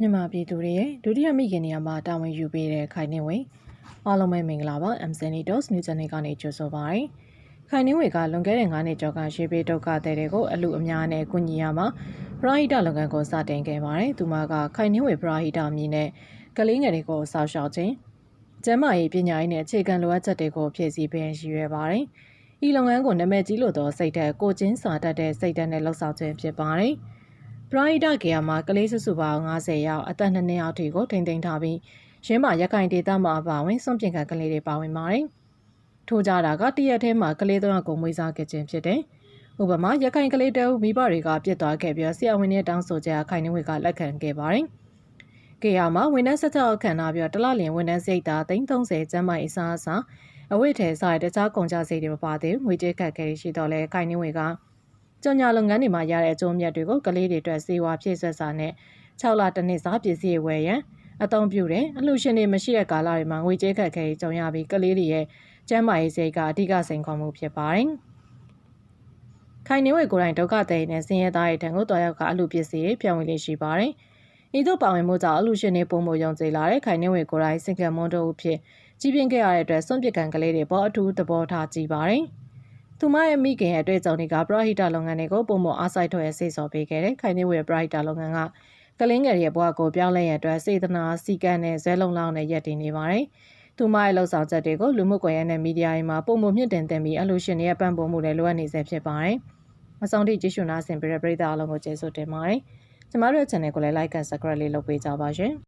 မြန်မာပြည်သူတွေရဲ့ဒုတိယမိခင်နေရာမှာတာဝန်ယူပေးတဲ့ခိုင်နှင်းဝေအားလုံးပဲမင်္ဂလာပါ MSN News New Channel ကနေကြိုဆိုပါရစေ။ခိုင်နှင်းဝေကလွန်ခဲ့တဲ့9နှစ်ကျော်ကရှေးပေးဒုက္ခသည်တွေကိုအလူအများနဲ့ကူညီရမှာပရာဟိတလုပ်ငန်းကိုစတင်ခဲ့ပါတယ်။သူမကခိုင်နှင်းဝေပရာဟိတမြည်နဲ့ကလေးငယ်တွေကိုစောင့်ရှောက်ခြင်းကျန်းမာရေးပညာရေးနဲ့အခြေခံလိုအပ်ချက်တွေကိုဖြည့်ဆည်းပေးရရှိရပါတယ်။ဤလုပ်ငန်းကိုနာမည်ကြီးလို့သောစိတ်ဓာတ်ကိုချင်းစာတတ်တဲ့စိတ်ဓာတ်နဲ့လှုပ်ဆောင်ခြင်းဖြစ်ပါတယ်။ပ ရိုက်တာကေယာမှာကလေးစုစုပေါင်း90ယောက်အသက်2နှစ်အောက်ထိကိုထိန်းသိမ်းထားပြီးရင်းမာရခိုင်ဒေသမှာအပါဝင်စွန့်ပစ်ခံကလေးတွေပါဝင်ပါတယ်။ထို့ကြတာကတရက်ထဲမှာကလေးသုံးယောက်ကိုမွေးစားခဲ့ခြင်းဖြစ်တယ်။ဥပမာရခိုင်ကလေးတဲဦးမိဘတွေကပြစ်သွားခဲ့ပြီးဆရာဝန်ရဲ့တောင်းဆိုချက်ခိုင်နှင်းဝေကလက်ခံခဲ့ပါတယ်။ကေယာမှာဝန်ထမ်းဆက်ချက်အခမ်းအနားပြီးတလလင်ဝန်ထမ်းစိတ်သား330ကျန်းမာရေးအစားအစာအဝိထဲစားတဲ့တခြားကုန်ကြစိတ်တွေမပါသေးငွေကြေးခက်ခဲရှိတော့လဲခိုင်နှင်းဝေက ကြော်ညာလုပ်ငန်းတွေမှာရတဲ့အကျိုးအမြတ်တွေကိုကလေးတွေအတွက်စေဝါဖြည့်ဆွတ်စာနဲ့6လတစ်နှစ်စာပစ္စည်းဝယ်ရန်အသုံးပြုတယ်အလှူရှင်တွေမရှိတဲ့ကာလတွေမှာငွေကြေးခက်ခဲကြုံရပြီးကလေးတွေရဲ့ကျန်းမာရေးစိတ်ကအဓိကစိန်ခေါ်မှုဖြစ်ပါတယ်။ခိုင်နေဝေကိုယ်တိုင်ဒုက္ခသည်နဲ့ဆင်းရဲသားတွေထံကိုတွားရောက်ကအလှူပစ္စည်းတွေပြန်ဝင်လေးရှိပါတယ်။ဤသို့ပါဝင်မှုကြောင့်အလှူရှင်တွေပုံမယုံကြည်လာတဲ့ခိုင်နေဝေကိုယ်တိုင်စင်ကမွန်တို့အဖြစ်ကြီးပြင်းခဲ့ရတဲ့အတွက်စွန့်ပစ်ခံကလေးတွေပေါ်အထူးသဘောထားကြည့်ပါတယ်။ သူမရဲ့မိခင်ရဲ့အတွေ့အကြုံတွေကပရဟိတလုပ်ငန်းတွေကိုပုံမအားစိုက်ထွက်ရစိတ်ဆော်ပေးခဲ့တယ်။ခိုင်နေဝေပရဟိတလုပ်ငန်းကကလင်းငယ်ရဲ့ဘဝကိုပြောင်းလဲရတဲ့စေတနာစီကံနဲ့ဇဲလုံးလောင်းနဲ့ရည်တည်နေပါတယ်။သူမရဲ့လှုပ်ဆောင်ချက်တွေကိုလူမှုကွန်ရက်နဲ့မီဒီယာတွေမှာပုံမမြင့်တင်တင်ပြီးအလှရှင်တွေရဲ့ပံ့ပိုးမှုတွေလိုအပ်နေစေဖြစ်ပါတယ်။အဆောင်ထိကြည့်ရှုနာဆင်ပေးတဲ့ပရိသတ်အားလုံးကိုကျေးဇူးတင်ပါတယ်။ကျမတို့ရဲ့ channel ကိုလည်း like and subscribe လေးလုပ်ပေးကြပါရှင်။